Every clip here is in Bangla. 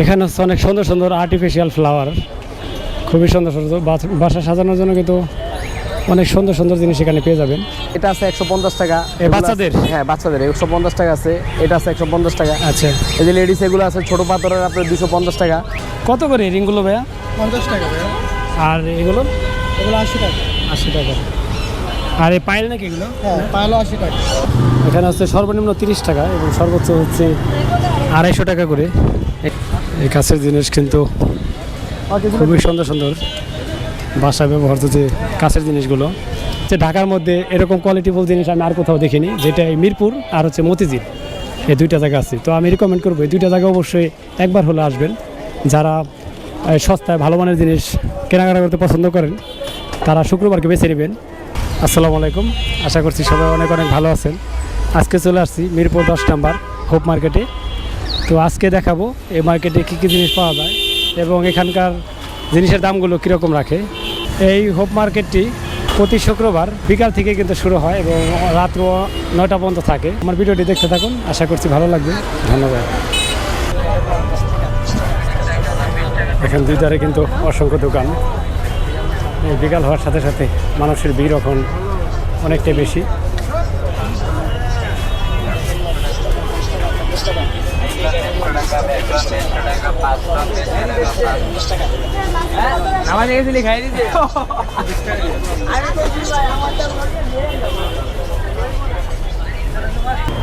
এখানে হচ্ছে অনেক সুন্দর সুন্দর আর্টিফিশিয়াল ফ্লাওয়ার খুবই সুন্দর সুন্দর বাসা সাজানোর জন্য কিন্তু অনেক সুন্দর সুন্দর জিনিস এখানে পেয়ে যাবেন। এটা আছে একশো পঞ্চাশ টাকা। বাচ্চাদের? হ্যাঁ বাচ্চাদের। একশো পঞ্চাশ টাকা আছে। এটা আছে একশো পঞ্চাশ টাকা। আচ্ছা। এই যে লেডিস এগুলো আছে ছোট পাথরের আপনার দুশো পঞ্চাশ টাকা। কত করে রিংগুলো ভাইয়া? পঞ্চাশ টাকা ভাইয়া। আর এগুলো? এগুলো আশি টাকা। আশি টাকা। আর এই পায়েল নাকি এগুলো? হ্যাঁ পাইলো আশি টাকা। এখানে হচ্ছে সর্বনিম্ন তিরিশ টাকা এবং সর্বোচ্চ হচ্ছে আড়াইশো টাকা করে। এই কাছের জিনিস কিন্তু খুবই সুন্দর সুন্দর বাসায় ব্যবহৃত যে কাছের জিনিসগুলো। যে ঢাকার মধ্যে এরকম কোয়ালিটিফুল জিনিস আমি আর কোথাও দেখিনি, যেটা এই মিরপুর আর হচ্ছে মতিঝিল, এই দুইটা জায়গা আছে। তো আমি রিকমেন্ড করব এই দুইটা জায়গা অবশ্যই একবার হলে আসবেন। যারা সস্তায় ভালো মানের জিনিস কেনাকাটা করতে পছন্দ করেন, তারা শুক্রবারকে বেছে নেবেন। আসসালামু আলাইকুম। আশা করছি সবাই অনেক অনেক ভালো আছেন। আজকে চলে আসছি মিরপুর দশ নাম্বার হোপ মার্কেটে। তো আজকে দেখাবো এই মার্কেটে কী কী জিনিস পাওয়া যায় এবং এখানকার জিনিসের দামগুলো কীরকম রাখে। এই হোপ মার্কেটটি প্রতি শুক্রবার বিকাল থেকে কিন্তু শুরু হয় এবং রাত্র নয়টা পর্যন্ত থাকে। আমার ভিডিওটি দেখতে থাকুন, আশা করছি ভালো লাগবে। ধন্যবাদ। এখান দুই ধারে কিন্তু অসংখ্য দোকান। বিকাল হওয়ার সাথে সাথে মানুষের ভিড় এখন অনেকটাই বেশি। আমার গেছিলি খাই দিতে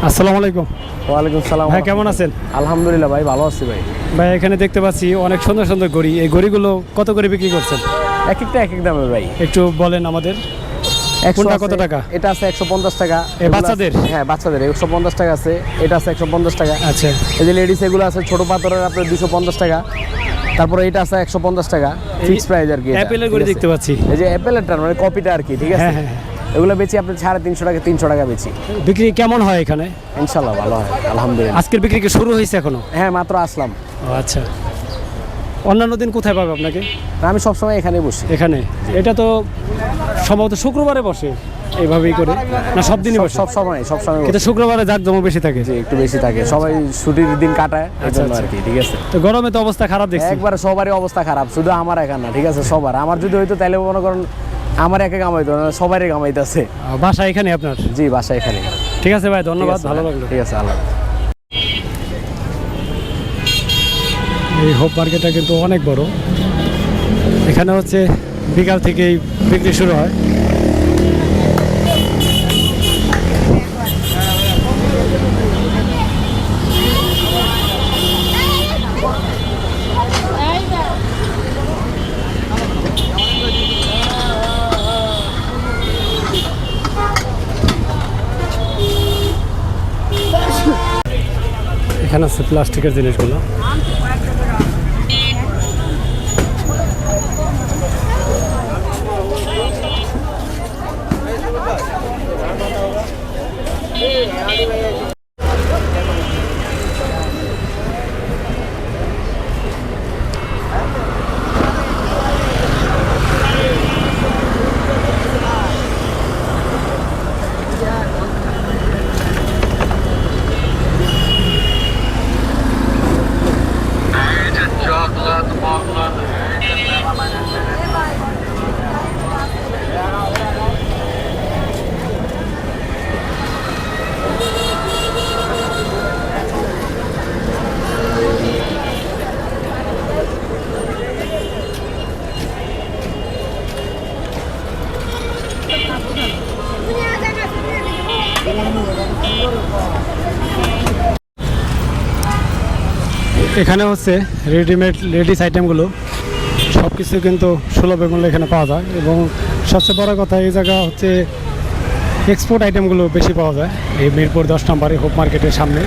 আসসালামু আলাইকুম। ওয়ালাইকুম সালাম। ভাই কেমন আছেন? আলহামদুলিল্লাহ ভাই ভালো আছি ভাই। ভাই এখানে দেখতে পাচ্ছি অনেক সুন্দর সুন্দর গড়ি। এই গড়িগুলো কত করে বিক্রি করছেন? এক একটা এক এক দামে ভাই। একটু বলেন আমাদের। কোনটা কত টাকা? এটা আছে একশো পঞ্চাশ টাকা। বাচ্চাদের? হ্যাঁ বাচ্চাদের। একশো পঞ্চাশ টাকা আছে। এটা আছে একশো পঞ্চাশ টাকা। আচ্ছা। এই যে লেডিস এগুলো আছে ছোট পাথরের আপনার দুশো পঞ্চাশ টাকা। তারপরে এটা আছে টাকা। ফিক্স প্রাইস আর কি অ্যাপেলের দেখতে পাচ্ছি। এই যে অ্যাপেলেরটা মানে কপিটা আর কি ঠিক আছে? হ্যাঁ, হ্যাঁ, এগুলো বেচি আপনি সাড়ে তিনশো টাকা তিনশো টাকা বেচি। বিক্রি কেমন হয় এখানে? ইনশাল্লাহ ভালো হয় আলহামদুলিল্লাহ। আজকের বিক্রি কি শুরু হয়েছে এখনও? হ্যাঁ মাত্র আসলাম। আচ্ছা। অন্যান্য দিন কোথায় পাবে আপনাকে? আমি সবসময় এখানে বসি। এখানে? এটা তো সম্ভবত শুক্রবারে বসে এইভাবেই করে। না সব দিনই বসে? সব সময় সব সময় কিন্তু শুক্রবারে যাক জমা বেশি থাকে? যে একটু বেশি থাকে। সবাই ছুটির দিন কাটায় আচ্ছা, আচ্ছা। আর কি ঠিক আছে? তো গরমে তো অবস্থা খারাপ দেখছি। একবারে সবারই অবস্থা খারাপ শুধু আমার একা না ঠিক আছে? সবার। আমার যদি হইতো তাহলে মনে করেন আমার একা কামাইতো না সবারই কামাইতেছে। বাসা এখানে আপনার? জি বাসা এখানে। ঠিক আছে ভাই ধন্যবাদ ভালো লাগল। ঠিক আছে আল্লাহ এই হোপ মার্কেটটা কিন্তু অনেক বড়। এখানে হচ্ছে বিকাল থেকেই বিক্রি শুরু হয়। এখানে আছে প্লাস্টিকের জিনিসগুলো। এখানে হচ্ছে রেডিমেড লেডিস আইটেমগুলো সব কিছু কিন্তু সুলভ মূল্যে এখানে পাওয়া যায়। এবং সবচেয়ে বড় কথা এই জায়গা হচ্ছে এক্সপোর্ট আইটেমগুলো বেশি পাওয়া যায়। এই মিরপুর দশ নম্বরে হোপ মার্কেটের সামনে।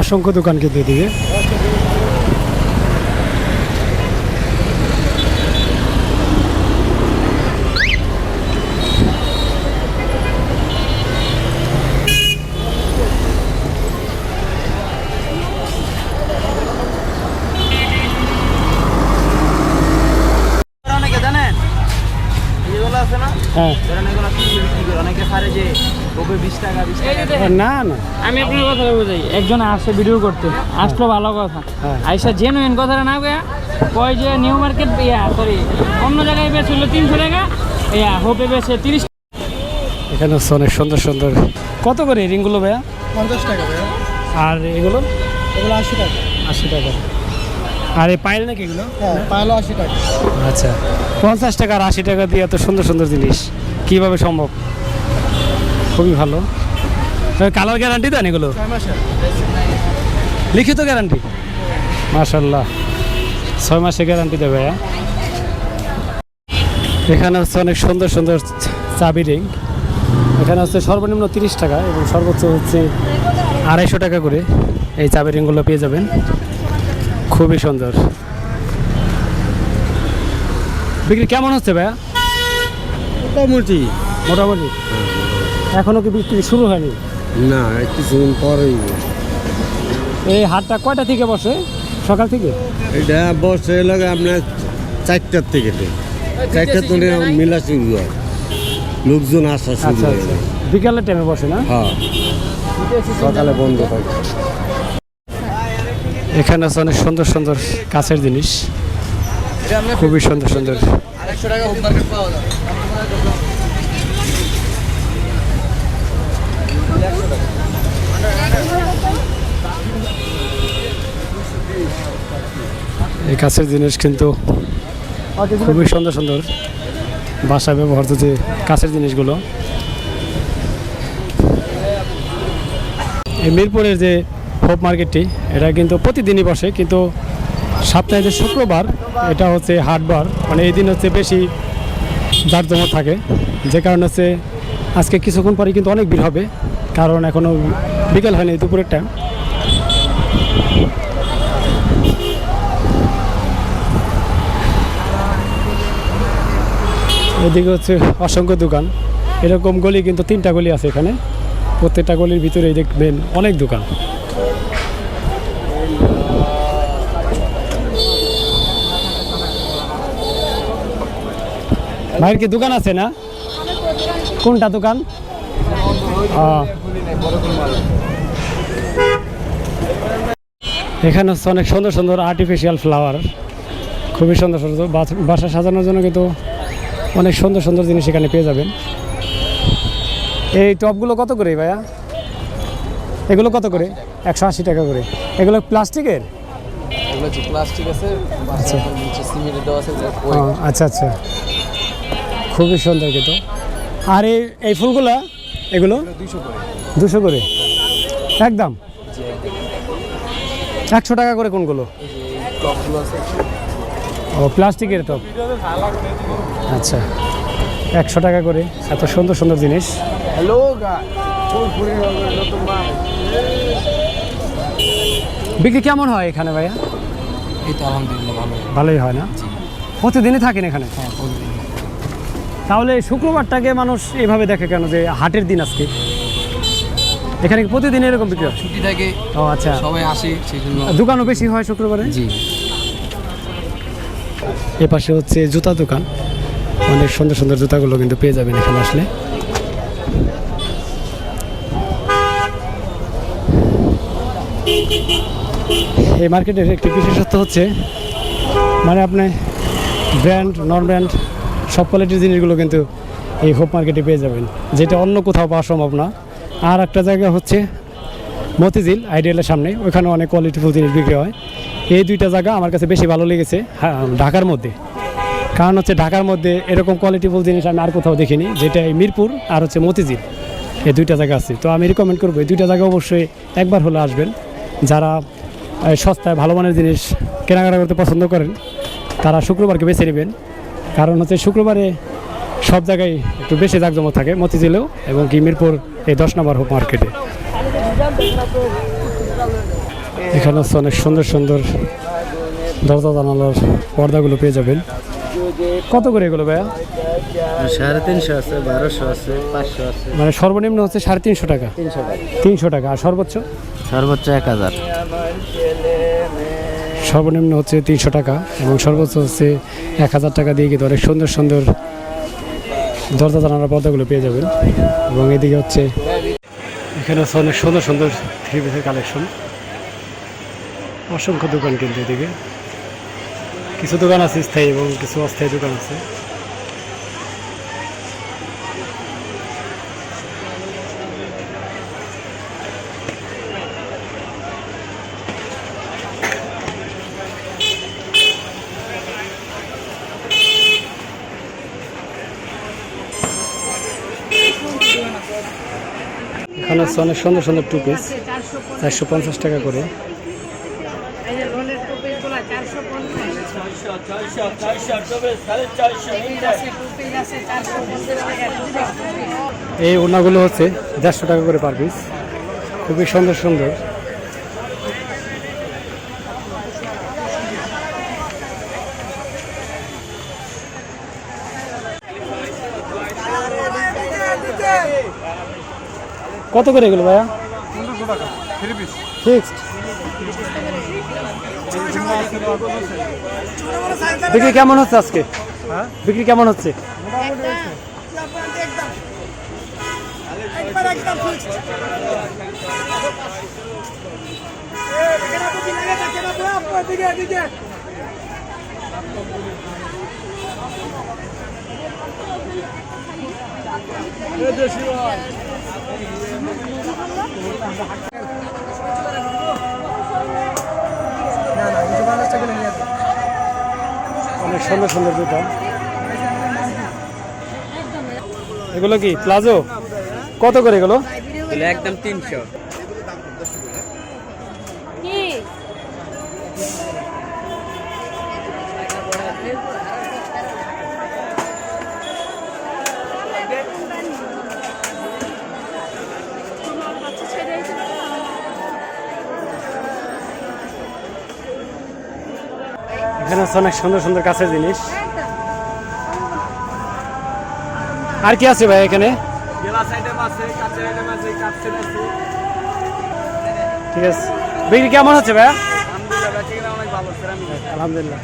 অসংখ্য দোকান কিন্তু এদিকে অনেকে জানেন যেগুলো আছে না হ্যাঁ ধরেন এগুলো কি বিক্রি করে অনেকে সারে যে খুব না না। আমি আপনার কথা বুঝাই। একজন আসে ভিডিও করতে। আসলো ভালো কথা। হ্যাঁ। আইসা জেনুইন কথাটা না কয়া কয় যে নিউ মার্কেট ইয়া সরি অন্য জায়গায় বেশ হলো তিনশো টাকা ইয়া হোপে বেশে তিরিশ এখানে হচ্ছে অনেক সুন্দর সুন্দর। কত করে রিংগুলো ভাইয়া? পঞ্চাশ টাকা ভাইয়া। আর এগুলো? এগুলো আশি টাকা। আশি টাকা। আর এই পায়েল নাকি এগুলো? হ্যাঁ আশি টাকা। আচ্ছা। পঞ্চাশ টাকা আর আশি টাকা দিয়ে এত সুন্দর সুন্দর জিনিস। কীভাবে সম্ভব? খুবই ভালো। কালার গ্যারান্টি দেন এগুলো? লিখিত গ্যারান্টি মাশাল্লাহ ছয় মাসে গ্যারান্টি দেবে ভাইয়া এখানে হচ্ছে অনেক সুন্দর সুন্দর চাবি রিং এখানে হচ্ছে সর্বনিম্ন তিরিশ টাকা এবং সর্বোচ্চ হচ্ছে আড়াইশো টাকা করে এই চাবি রিংগুলো পেয়ে যাবেন। খুবই সুন্দর। বিক্রি কেমন হচ্ছে ভাইয়া? মোটামুটি। মোটামুটি। এখনও কি বিক্রি শুরু হয়নি? না কিছুদিন পরেই এই হাটটা কয়টা থেকে বসে? সকাল থেকে? এটা বসে লাগে আপনার চারটার থেকে। চারটার তো মিলা শুরু হয়। লোকজন আসা শুরু আচ্ছা হয়। আচ্ছা। বিকালের টাইমে বসে না? হ্যাঁ। সকালে বন্ধ থাকে। এখানে আছে অনেক সুন্দর সুন্দর কাছের জিনিস। খুবই সুন্দর সুন্দর। আড়াইশো টাকা পাওয়া এই কাছের জিনিস কিন্তু খুবই সুন্দর সুন্দর বাসায় ব্যবহৃত যে কাছের জিনিসগুলো। এই মিরপুরের যে হোপ মার্কেটটি, এটা কিন্তু প্রতিদিনই বসে, কিন্তু সপ্তাহে যে শুক্রবার, এটা হচ্ছে হাটবার মানে এই দিন হচ্ছে বেশি জাঁকজমক থাকে। যে কারণে হচ্ছে আজকে কিছুক্ষণ পরে কিন্তু অনেক ভিড় হবে। কারণ এখনও বিকেল হয়নি, দুপুরের টাইম এদিকে হচ্ছে অসংখ্য দোকান। এরকম গলি কিন্তু তিনটা গলি আছে এখানে। প্রত্যেকটা গলির ভিতরেই দেখবেন অনেক দোকান। ভাইয়ের কি দোকান আছে না? কোনটা দোকান। এখানে হচ্ছে অনেক সুন্দর সুন্দর আর্টিফিশিয়াল ফ্লাওয়ার খুবই সুন্দর সুন্দর বাসা সাজানোর জন্য কিন্তু অনেক সুন্দর সুন্দর জিনিস এখানে পেয়ে যাবেন। এই টপগুলো কত করে ভাইয়া? এগুলো কত করে? একশো আশি টাকা করে। এগুলো প্লাস্টিকের? আচ্ছা। আচ্ছা আচ্ছা। খুবই সুন্দর কিন্তু। আর এই এই ফুলগুলা এগুলো? দুশো করে। একদম? একশো টাকা করে কোনগুলো? ও প্লাস্টিকের টপ। আচ্ছা। একশো টাকা করে। এত সুন্দর সুন্দর জিনিস। হ্যালো বিক্রি কেমন হয় এখানে ভাইয়া? এই তো আলহামদুলিল্লাহ ভালো। ভালোই হয় না? প্রতিদিনই থাকেন এখানে? তাহলে শুক্রবারটাকে মানুষ এভাবে দেখে কেন যে হাটের দিন আজকে? এখানে প্রতিদিন এরকম বিক্রি হয়? ছুটি থাকে ও আচ্ছা। সবাই আসে সেই জন্য দোকানও বেশি হয় শুক্রবারে? জি। এ পাশে হচ্ছে জুতা দোকান। অনেক সুন্দর সুন্দর জুতাগুলো কিন্তু পেয়ে যাবেন এখানে আসলে। এই মার্কেটের একটি বিশেষত্ব হচ্ছে মানে আপনি ব্র্যান্ড নন ব্র্যান্ড সব কোয়ালিটির জিনিসগুলো কিন্তু এই হোপ মার্কেটে পেয়ে যাবেন। যেটা অন্য কোথাও পাওয়া সম্ভব না। আর একটা জায়গা হচ্ছে মতিঝিল আইডিয়ালের সামনে। ওখানে অনেক কোয়ালিটিফুল জিনিস বিক্রি হয়। এই দুইটা জায়গা আমার কাছে বেশি ভালো লেগেছে হ্যাঁ, ঢাকার মধ্যে। কারণ হচ্ছে ঢাকার মধ্যে এরকম কোয়ালিটিফুল জিনিস আমি আর কোথাও দেখিনি যেটা এই মিরপুর আর হচ্ছে মতিঝিল। এই দুইটা জায়গা আছে। তো আমি রিকমেন্ড করব এই দুইটা জায়গা অবশ্যই একবার হলে আসবেন। যারা সস্তায় ভালো মানের জিনিস কেনাকাটা করতে পছন্দ করেন তারা শুক্রবারকে বেছে নেবেন। কারণ হচ্ছে শুক্রবারে সব জায়গায় একটু বেশি জাকজমক থাকে মতিঝিলেও এবং কি মিরপুর এই দশ নম্বর মার্কেটে। এখানে হচ্ছে অনেক সুন্দর সুন্দর দরজা জানালার পর্দাগুলো পেয়ে যাবেন। কত করে এগুলো ভাইয়া? সাড়ে তিনশো আছে বারোশো আছে পাঁচশো আছে। মানে সর্বনিম্ন হচ্ছে সাড়ে তিনশো টাকা। তিনশো টাকা। তিনশো টাকা আর সর্বোচ্চ? সর্বোচ্চ এক হাজার। সর্বনিম্ন হচ্ছে তিনশো টাকা এবং সর্বোচ্চ হচ্ছে এক হাজার টাকা দিয়ে কিন্তু অনেক সুন্দর সুন্দর দরজা জানানোর পর্দাগুলো পেয়ে যাবেন। এবং এদিকে হচ্ছে এখানে হচ্ছে অনেক সুন্দর সুন্দর থ্রি পিসের কালেকশন অসংখ্য দোকান কিন্তু এদিকে। কিছু দোকান আছে স্থায়ী এবং কিছু অস্থায়ী দোকান আছে। এখানে আছে অনেক সুন্দর সুন্দর টু পিস চারশো পঞ্চাশ টাকা করে। এই ওনাগুলো হচ্ছে দেড়শো টাকা করে পার পিস খুবই সুন্দর সুন্দর। কত করে এগুলো ভাইয়া? ফিক্সড বিক্রি কেমন হচ্ছে আজকে? বিক্রি কেমন হচ্ছে? না না দুশো পঞ্চাশ টাকা নিয়ে যাবে অনেক সুন্দর সুন্দর জুতা এগুলো কি প্লাজো? কত করে এগুলো একদম তিনশো। কি? এখানে অনেক সুন্দর সুন্দর কাছের জিনিস। আর কি আছে ভাই এখানে? ঠিক আছে। বিক্রি কেমন হচ্ছে ভাইয়া? আলহামদুলিল্লাহ।